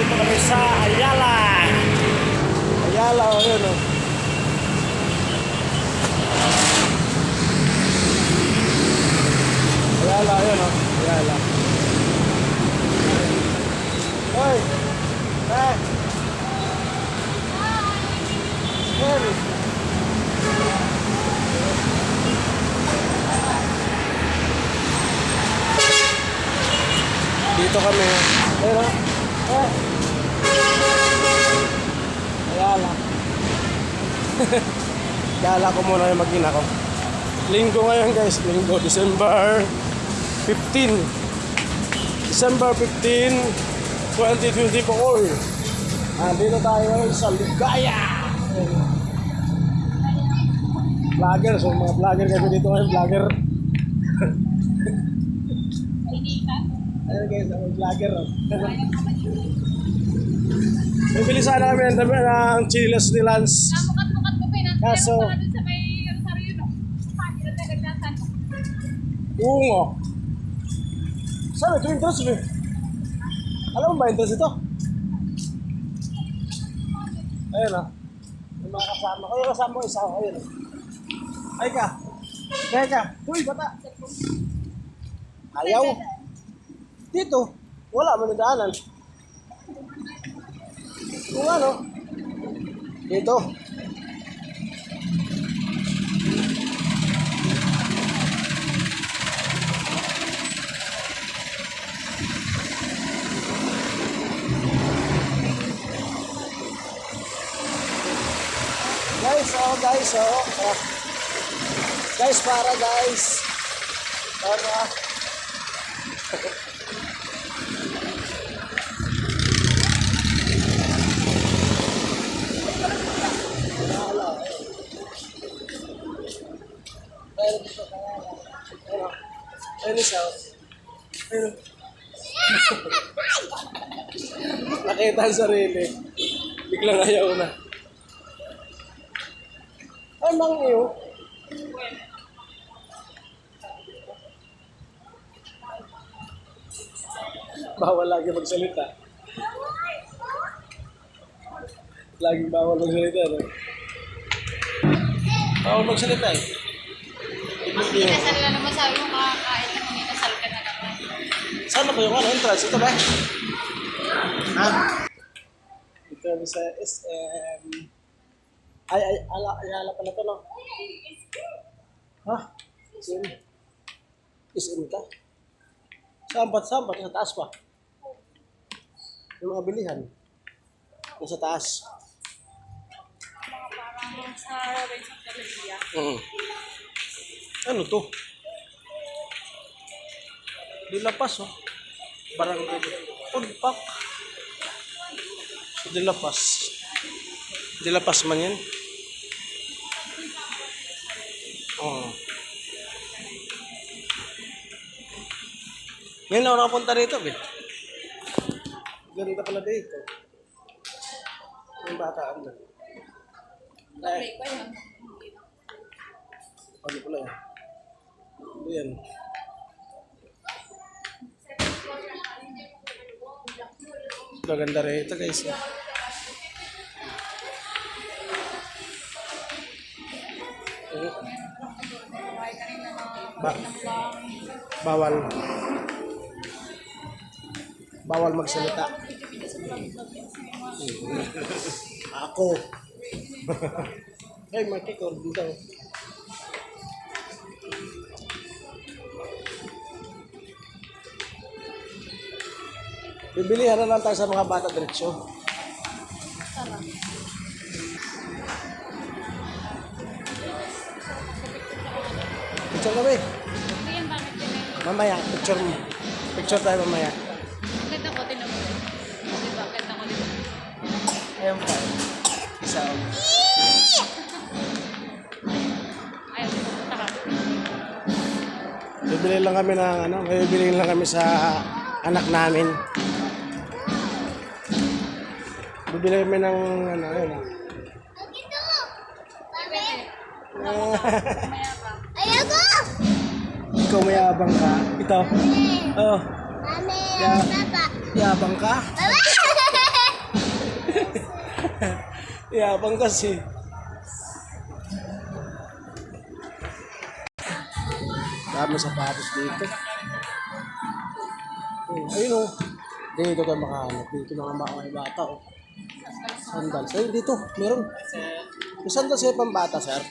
Nandito kami sa Ayala. Ayala, o yun o. Ayala, yun o. Ayala. Hoy! Eh! Hey! Dito kami. Pero, eh. Ayala. Gala ko muna yung mag ko. Linggo ngayon guys, linggo, December 15. December 15, 2024. Ah, dito tayo sa Ligaya. Vlogger, so mga vlogger kami dito ngayon, vlogger. Ayun guys, ako vlogger. Bibili sana kami ng ng chilas ni Lance. Namukat-mukat. Kaso- Meron pa nga dun sa may Rosario, no? Pati na nagagdasan. Oo nga. Saan ito interest eh? Alam mo ba interest ito? Ayun ah. Yung mga kasama ko. Yung kasama ko isa. Ayun ah. Ay ka. Kaya ka. Uy, bata. Ayaw. Dito. Wala mo nadaanan. Kung ano. Dito. Guys, oh guys, oh. oh. Guys, para guys. Para. Wala, eh. Meron dito kaya. Ano? Isa. oh. Ayun. Nakita ang sarili. Biglang ayaw na. Ay, mang iyo. Bawal lagi magsalita. Laging bawal magsalita, no? Bawal magsalita eh. Kinasal na naman sabi Ba yung ano, entrance? Ito ba? Ha? Ito sa SM. Ay, ay, ala, ala pala to, no? Ha? SM. SM ka? Saan ba? Saan ba? Sa taas pa? Yung mga bilihan. Yung sa taas. Parang sa of Galicia. Oo. Ano to? Dilapas, oh. Barangay. Pagpak. So, dilapas. Dilapas man yan. Oo. Ngayon ako nakapunta rito, be. Ganda pala dito. Yung bata, ano. Ay, ano pala yan? Ano yan? Maganda rin ito guys. Eh, Ba bawal. Bawal magsalita. Ako. Ay, makikor dito. Bibili na lang tayo sa mga bata diretsyo. Sarap. Picture kami. Bakit eh. Mamaya, picture mo. Picture tayo mamaya. Ang ganda ko, tinan mo. Di ba? Ang ganda ko dito. Ayun pa. Isa. Ayaw ko pupunta ka. Bibili lang kami ng ano, bibili lang kami sa anak namin. Bibili kami ng ano, ayun. Ayoko! Ikaw mayabang ka. Ito. Oh, Mami, Yeah. papa. yabang ka. Yabang kasi. Dami sapatos dito. Oh, ayun oh. Dito ka makahanap. Dito mga mga bata oh. Sandals. Ayun dito. Meron. May sandals kayo pang bata, sir.